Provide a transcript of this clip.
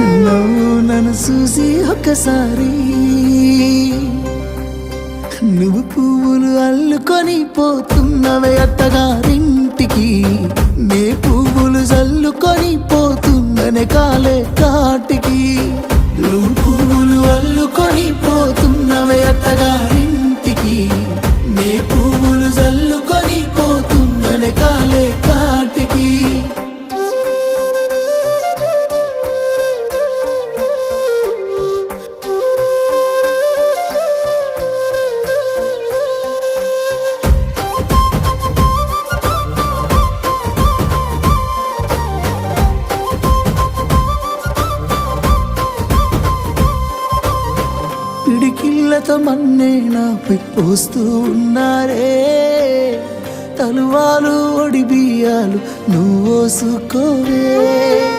నవ్వు నన్ను చూసి ఒక్కసారి నువ్వు పువ్వులు అల్లుకొని పోతున్నవే అత్తగారింటికి. నే పువ్వులు చల్లుకొని పోతుందనే కాలే కాటికి. నువ్వు పువ్వులు అల్లుకొని పోతున్నవే పిడికిళ్ళతో మన్నే నాపై పోస్తూ ఉన్నారే. తలువాలు ఒడి బియ్యాలు నువ్వు